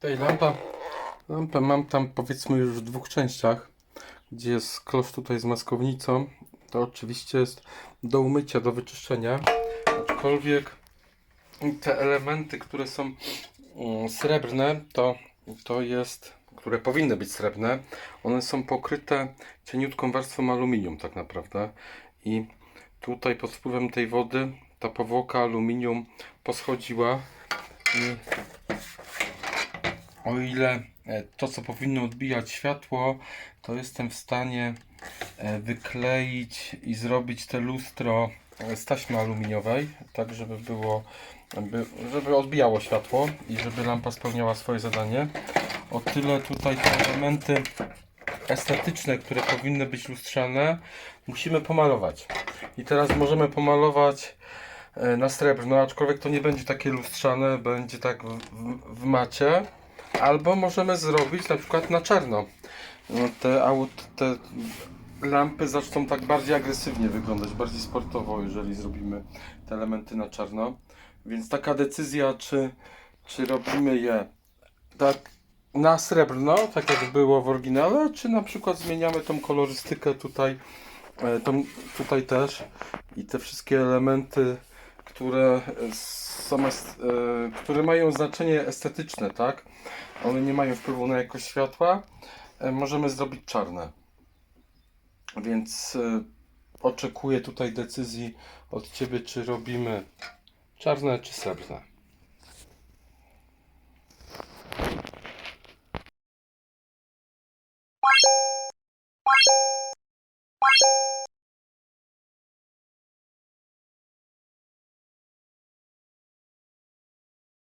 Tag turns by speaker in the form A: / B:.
A: Tej lampa, lampę mam tam powiedzmy już w dwóch częściach, gdzie jest klosz tutaj z maskownicą. To oczywiście jest do umycia, do wyczyszczenia. Aczkolwiek te elementy, które są mm, srebrne, to, to jest, które powinny być srebrne, one są pokryte cieniutką warstwą aluminium tak naprawdę. I tutaj pod wpływem tej wody ta powłoka aluminium poschodziła i o ile e, to, co powinno odbijać światło, to jestem w stanie e, wykleić i zrobić te lustro e, z taśmy aluminiowej, tak żeby było, by- żeby odbijało światło i żeby lampa spełniała swoje zadanie. O tyle tutaj te elementy estetyczne, które powinny być lustrzane, musimy pomalować. I teraz możemy pomalować e, na srebrno, aczkolwiek to nie będzie takie lustrzane, będzie tak w, w, w macie. Albo możemy zrobić na przykład na czarno. No, Te, te lampy zaczną tak bardziej agresywnie wyglądać, bardziej sportowo, jeżeli zrobimy te elementy na czarno. Więc taka decyzja, czy, czy robimy je tak na srebrno, tak jak było w oryginale, czy na przykład zmieniamy tą kolorystykę tutaj, e, tą, tutaj też i te wszystkie elementy, które e, są, e, które mają znaczenie estetyczne, tak? One nie mają wpływu na jakość światła. e, Możemy zrobić czarne. Więc oczekuję tutaj decyzji od Ciebie, czy robimy czarne, czy srebrne.